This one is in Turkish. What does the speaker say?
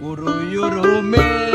Vuruyorum el